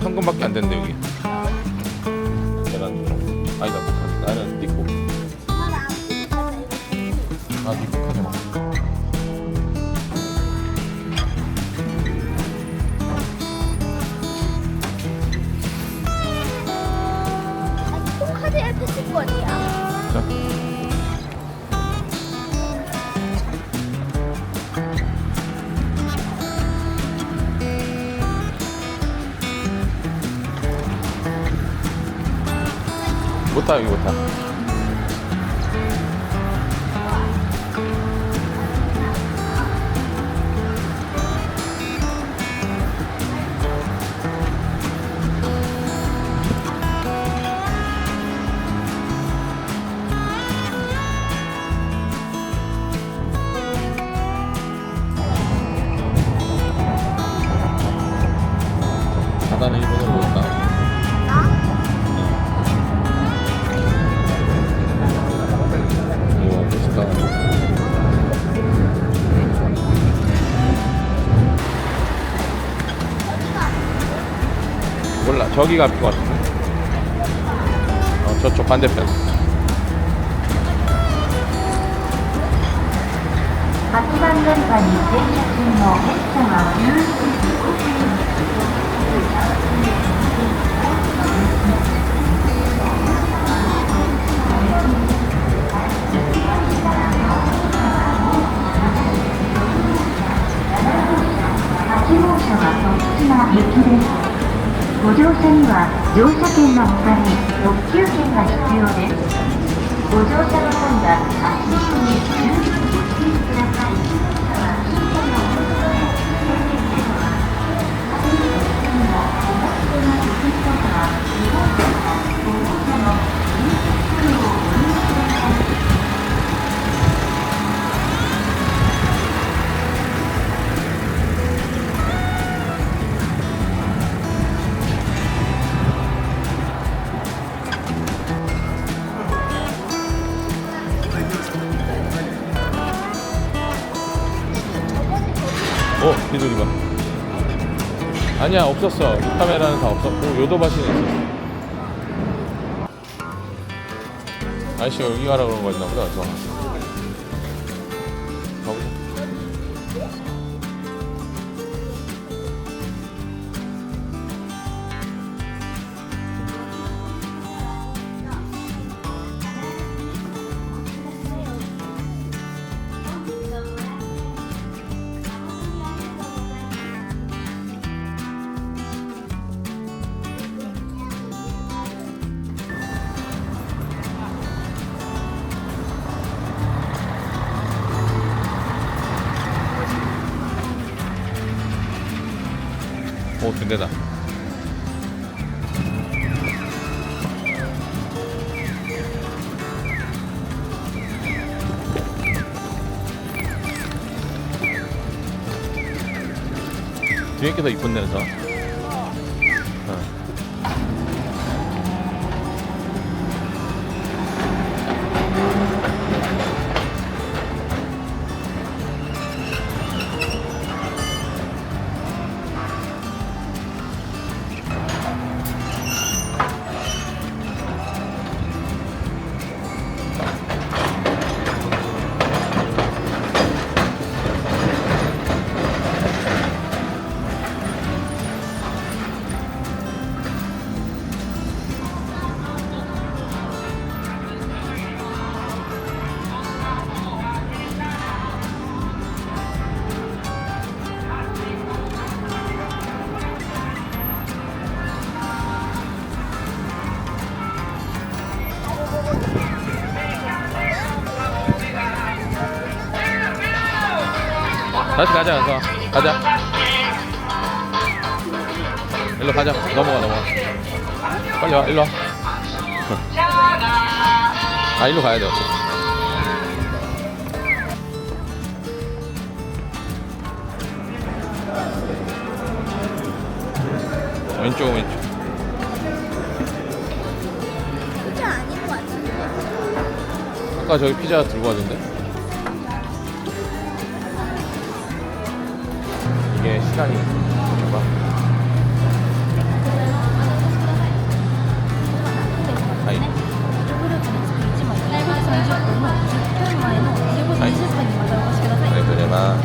한 건밖에 안 되는데 여기. 계란 아니다 나는 니코 아 니코 못타 여기 못타. 바다는 일본어로 저기가 앞인 것 같은데. 어 저쪽 반대편 車には乗車券の他に特急券が必要ですご乗車の際は 어 비둘기 봐 아니야 없었어. 이 카메라는 다 없었고 요도바시는 있었어. 아저씨가 여기 가라 그런 거였나 보다 저 오 든든하다. 뒤에 게더 이쁜데 저 다시 가자 가서. 가자. 일로 가자. 넘어가 넘어가. 빨리 와 일로 와아 일로 가야 돼 어차피. 왼쪽 왼쪽. 진짜 아닌 것 같은데. 아까 저기 피자 들고 가던데 시간이 뭔가 아이 아이 그래마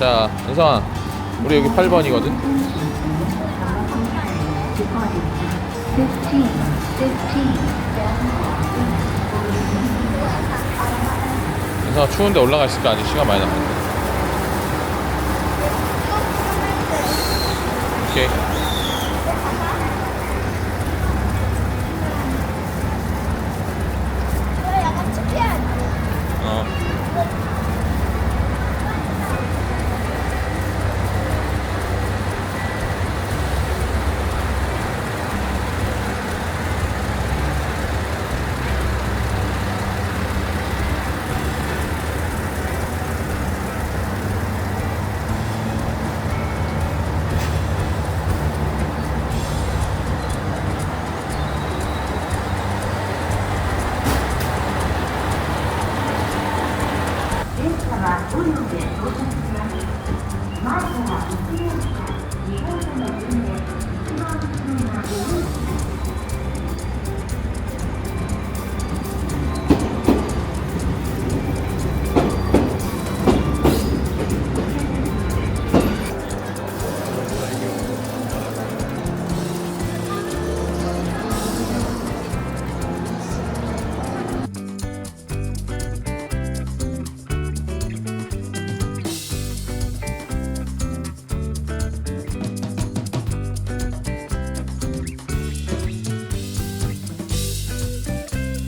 자, 은성아, 우리 여기 8번이거든? 15. 15. 은성아 추운데 올라가 있을까 아직 시간 많이 남았네. 오케이. は5両で到着します前から1両か2号車の順で一番進みが4両